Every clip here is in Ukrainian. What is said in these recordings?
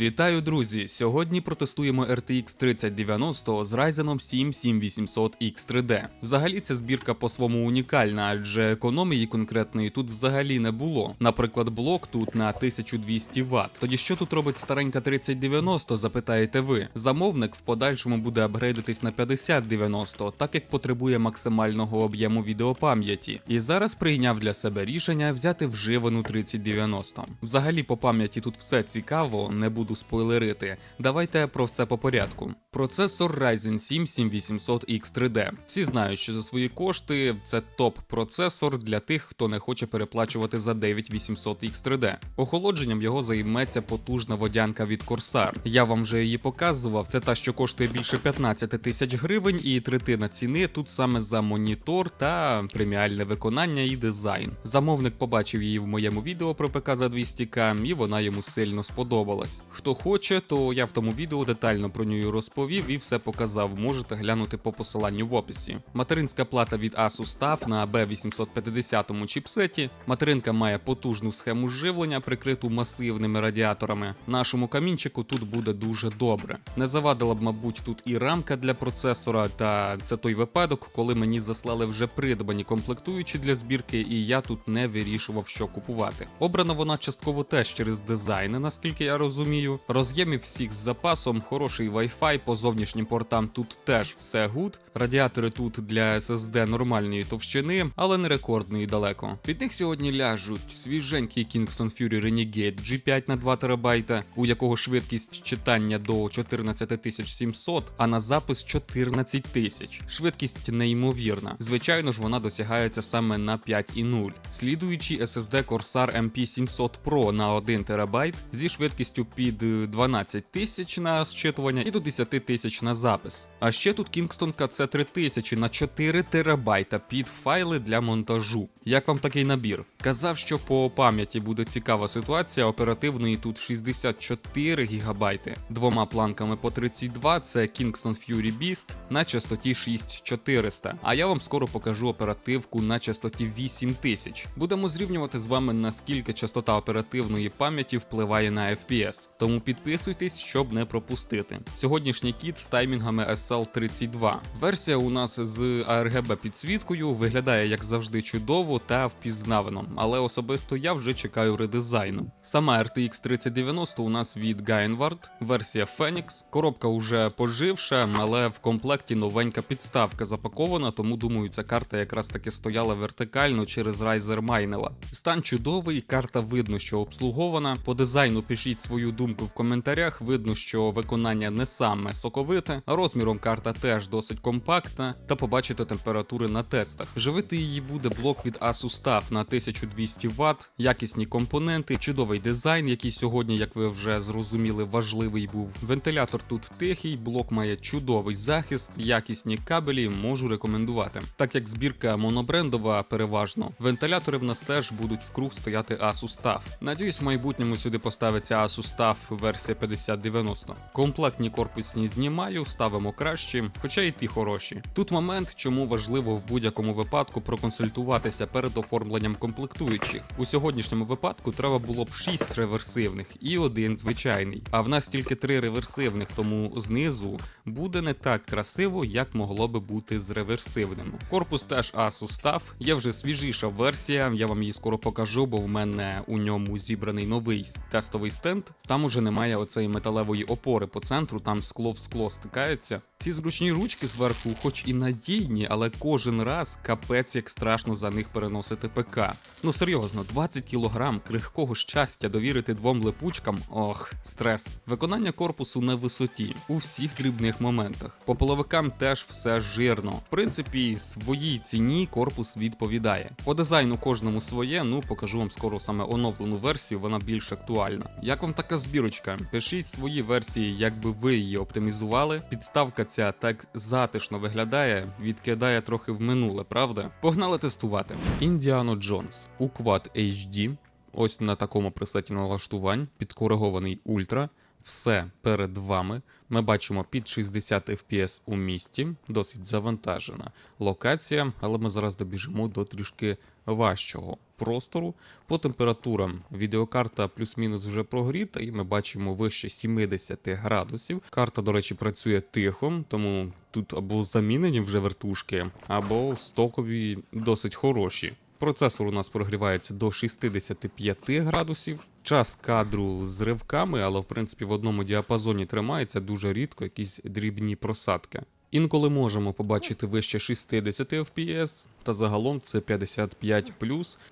Вітаю, друзі! Сьогодні протестуємо RTX 3090 з Ryzen 7 7800X3D. Взагалі, ця збірка по-своєму унікальна, адже економії конкретної тут взагалі не було. Наприклад, блок тут на 1200 Вт. Тоді що тут робить старенька 3090, запитаєте ви. Замовник в подальшому буде апгрейдитись на 5090, так як потребує максимального об'єму відеопам'яті. І зараз прийняв для себе рішення взяти вживану 3090. Взагалі по пам'яті тут все цікаво, не буду спойлерити. Давайте про все по порядку. Процесор Ryzen 7 7800X3D. Всі знають, що за свої кошти це топ-процесор для тих, хто не хоче переплачувати за 9800X3D. Охолодженням його займеться потужна водянка від Corsair. Я вам вже її показував. Це та, що коштує більше 15 тисяч гривень, і третина ціни тут саме за монітор та преміальне виконання і дизайн. Замовник побачив її в моєму відео про ПК за 200к, і вона йому сильно сподобалась. Хто хоче, то я в тому відео детально про неї розповів і все показав. Можете глянути по посиланню в описі. Материнська плата від Asus TUF на B850 чіпсеті. Материнка має потужну схему живлення, прикриту масивними радіаторами. Нашому камінчику тут буде дуже добре. Не завадила б, мабуть, тут і рамка для процесора, та це той випадок, коли мені заслали вже придбані комплектуючі для збірки, і я тут не вирішував, що купувати. Обрана вона частково теж через дизайни, наскільки я розумію. Роз'ємів всіх з запасом, хороший Wi-Fi, по зовнішнім портам тут теж все гуд. Радіатори тут для SSD нормальної товщини, але не рекордної далеко. Під них сьогодні ляжуть свіженький Kingston Fury Renegade G5 на 2 ТБ, у якого швидкість читання до 14700, а на запис 14 тисяч. Швидкість неймовірна. Звичайно ж, вона досягається саме на 5,0. Слідуючий SSD Corsair MP700 Pro на 1 ТБ зі швидкістю під 12 тисяч на зчитування і до 10 тисяч на запис. А ще тут Kingston KC 3000 на 4 терабайта під файли для монтажу. Як вам такий набір? Казав, що по пам'яті буде цікава ситуація. Оперативної тут 64 гігабайти. Двома планками по 32 це Kingston Fury Beast на частоті 6400. А я вам скоро покажу оперативку на частоті 8000. Будемо зрівнювати з вами наскільки частота оперативної пам'яті впливає на FPS. Тому підписуйтесь, щоб не пропустити. Сьогоднішній кіт з таймінгами SL32. Версія у нас з ARGB підсвіткою виглядає як завжди чудово та впізнавано, але особисто я вже чекаю редизайну. Сама RTX 3090 у нас від Gainward, версія Phoenix. Коробка уже поживша, але в комплекті новенька підставка запакована, тому думаю, ця карта якраз таки стояла вертикально через Riser майнила. Стан чудовий, карта видно, що обслугована. По дизайну пишіть свою думку в коментарях. Видно, що виконання не саме соковите, розміром карта теж досить компактна, та побачите температури на тестах. Живити її буде блок від Asus TUF на 1200 Вт, якісні компоненти, чудовий дизайн, який сьогодні, як ви вже зрозуміли, важливий був. Вентилятор тут тихий, блок має чудовий захист, якісні кабелі можу рекомендувати. Так як збірка монобрендова переважно, вентилятори в нас теж будуть в круг стояти Asus TUF. Надіюсь, в майбутньому сюди поставиться Asus TUF версія 5090. Комплектні корпусні знімаю, ставимо кращі, хоча й ті хороші. Тут момент, чому важливо в будь-якому випадку проконсультуватися перед оформленням комплектуючих. У сьогоднішньому випадку треба було б 6 реверсивних і один звичайний. А в нас тільки 3 реверсивних, тому знизу буде не так красиво, як могло би бути з реверсивними. Корпус теж Asus TUF, є вже свіжіша версія, я вам її скоро покажу, бо в мене у ньому зібраний новий тестовий стенд. Там уже немає оцеї металевої опори по центру, там скло скло стикається. Ці зручні ручки зверху, хоч і надійні, але кожен раз капець як страшно за них переносити ПК. Ну серйозно, 20 кг крихкого щастя довірити двом липучкам. Ох, стрес. Виконання корпусу на висоті у всіх дрібних моментах. По половикам теж все жирно. В принципі, своїй ціні корпус відповідає. По дизайну кожному своє. Ну покажу вам скоро саме оновлену версію, вона більш актуальна. Як вам така збірочка? Пишіть свої версії, якби ви її оптимізували. Підставка ця так затишно виглядає, відкидає трохи в минуле, правда? Погнали тестувати. Індіано Джонс у Quad HD. Ось на такому пресеті налаштувань, підкоригований ультра. Все перед вами. Ми бачимо під 60 FPS у місті, досить завантажена локація, але ми зараз добіжимо до трішки важчого. Простору. По температурам відеокарта плюс-мінус вже прогріта, і ми бачимо вище 70 градусів. Карта, до речі, працює тихо, тому тут або замінені вже вертушки, або стокові досить хороші. Процесор у нас прогрівається до 65 градусів. Час кадру з ривками, але в принципі в одному діапазоні тримається дуже рідко якісь дрібні просадки. Інколи можемо побачити вище 60 FPS, та загалом це 55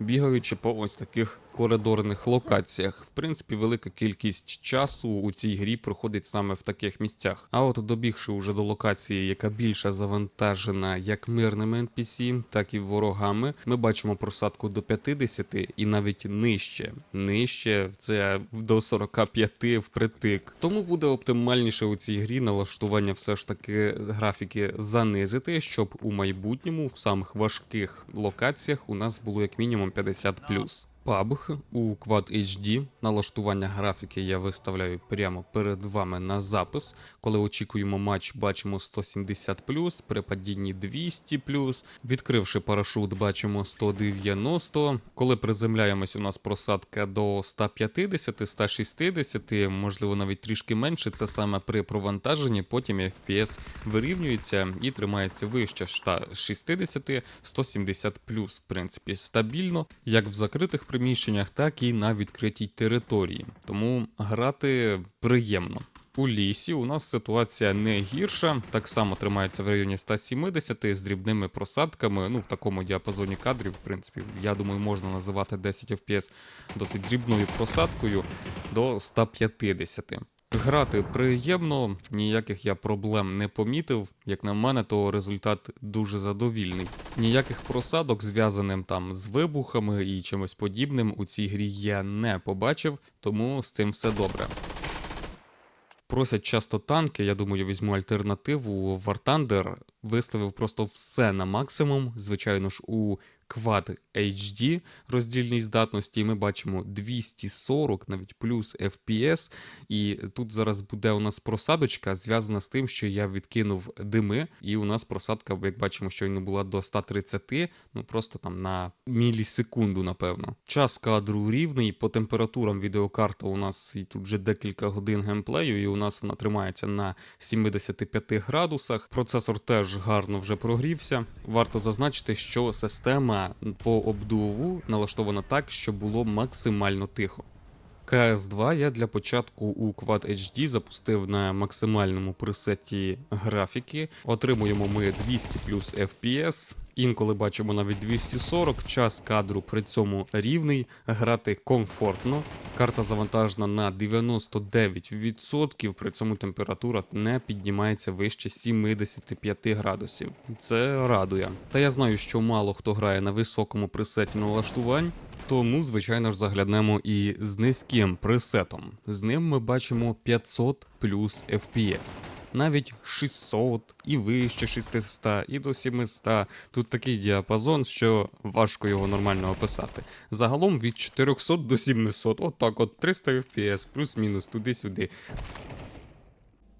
бігаючи по ось таких коридорних локаціях. В принципі, велика кількість часу у цій грі проходить саме в таких місцях. А от добігши уже до локації, яка більше завантажена як мирними NPC, так і ворогами, ми бачимо просадку до 50 і навіть нижче. Нижче це до 45 впритик. Тому буде оптимальніше у цій грі налаштування все ж таки графіки занизити, щоб у майбутньому в самих важких локаціях у нас було як мінімум 50 PUBG у Quad HD. Налаштування графіки я виставляю прямо перед вами на запис. Коли очікуємо матч, бачимо 170 при падінні 200 Відкривши парашут, бачимо 190. Коли приземляємось, у нас просадка до 150, 160, можливо, навіть трішки менше. Це саме при провантаженні. Потім FPS вирівнюється і тримається вище 160, 170 в принципі, стабільно, як в закритих приміщеннях, так і на відкритій території. Тому грати приємно. У лісі у нас ситуація не гірша, так само тримається в районі 170 з дрібними просадками. Ну, в такому діапазоні кадрів, в принципі, я думаю, можна називати 10 FPS досить дрібною просадкою до 150. Грати приємно, ніяких я проблем не помітив. Як на мене, то результат дуже задовільний. Ніяких просадок, зв'язаним там з вибухами і чимось подібним, у цій грі я не побачив, тому з цим все добре. Просять часто танки, я думаю, візьму альтернативу. War Thunder виставив просто все на максимум. Звичайно ж, у Quad HD роздільній здатності. Ми бачимо 240, навіть плюс FPS. І тут зараз буде у нас просадочка, зв'язана з тим, що я відкинув дими, і у нас просадка, як бачимо, щойно була до 130, ну просто там на мілісекунду, напевно. Час кадру рівний, по температурам відеокарта у нас і тут вже декілька годин геймплею, і у нас вона тримається на 75 градусах. Процесор теж гарно вже прогрівся. Варто зазначити, що система по обдуву налаштована так, щоб було максимально тихо. КС2 я для початку у Quad HD запустив на максимальному пресеті графіки. Отримуємо ми 200 плюс FPS. Інколи бачимо навіть 240, час кадру при цьому рівний, грати комфортно. Карта завантажена на 99%, при цьому температура не піднімається вище 75 градусів. Це радує. Та я знаю, що мало хто грає на високому пресеті налаштувань. Тому, звичайно ж, заглянемо і з низьким пресетом. З ним ми бачимо 500 плюс FPS. Навіть 600 і вище 600, і до 700. Тут такий діапазон, що важко його нормально описати. Загалом від 400 до 700, от от 300 FPS, плюс-мінус туди-сюди.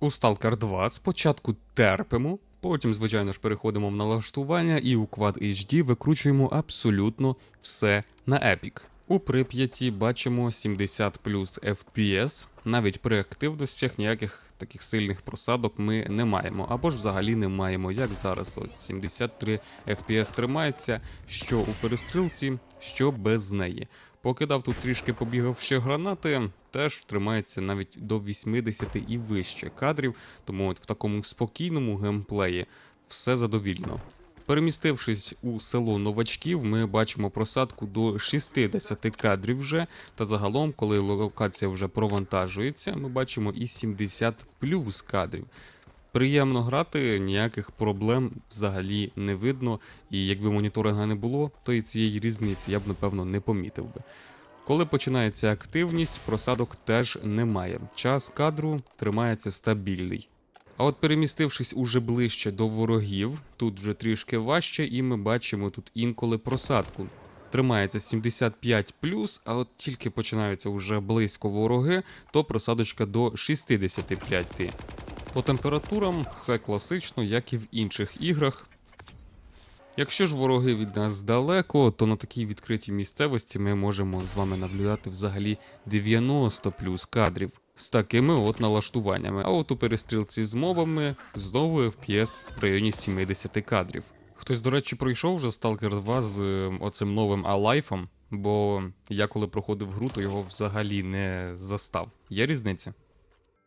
У Stalker 2 спочатку терпимо, потім, звичайно ж, переходимо в налаштування і у Quad HD викручуємо абсолютно все на Epic. У прип'яті бачимо 70 плюс FPS. Навіть при активностях ніяких таких сильних просадок ми не маємо. Або ж взагалі не маємо, як зараз. От 73 FPS тримається, що у перестрілці, що без неї. Покидав тут трішки побігав ще гранати, теж тримається навіть до 80 і вище кадрів, тому от в такому спокійному геймплеї все задовільно. Перемістившись у село новачків, ми бачимо просадку до 60 кадрів вже. Та загалом, коли локація вже провантажується, ми бачимо і 70 плюс кадрів. Приємно грати, ніяких проблем взагалі не видно. І якби моніторинга не було, то і цієї різниці я б напевно не помітив би. Коли починається активність, просадок теж немає. Час кадру тримається стабільний. А от перемістившись уже ближче до ворогів, тут вже трішки важче, і ми бачимо тут інколи просадку. Тримається 75 а от тільки починаються вже близько вороги, то просадочка до 65. По температурам все класично, як і в інших іграх. Якщо ж вороги від нас далеко, то на такій відкритій місцевості ми можемо з вами наблюдати взагалі 90 плюс кадрів. З такими от налаштуваннями. А от у перестрілці з мобами знову FPS в районі 70 кадрів. Хтось, до речі, пройшов вже Stalker 2 з е, оцим новим алайфом, бо я коли проходив гру, то його взагалі не застав. Є різниця?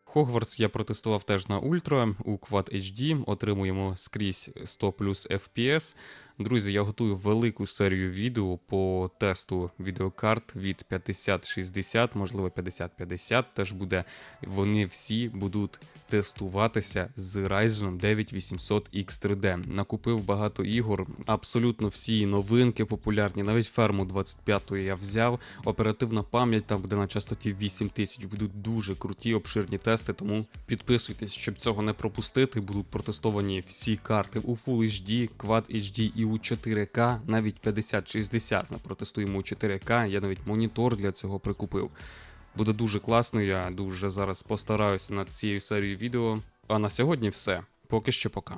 Хогвартс я протестував теж на Ультра у Quad HD, отримуємо скрізь 100 плюс FPS. Друзі, я готую велику серію відео по тесту відеокарт від 5060, можливо 5050 теж буде. Вони всі будуть тестуватися з Ryzen 9 800 X3D. Накупив багато ігор, абсолютно всі новинки популярні, навіть ферму 25 я взяв. Оперативна пам'ять там буде на частоті 8000, будуть дуже круті обширні тести, тому підписуйтесь, щоб цього не пропустити. Будуть протестовані всі карти у Full HD, Quad HD і у 4К, навіть 5060 ми протестуємо у 4К. Я навіть монітор для цього прикупив. Буде дуже класно. Я дуже зараз постараюся над цією серією відео. А на сьогодні все. Поки що пока.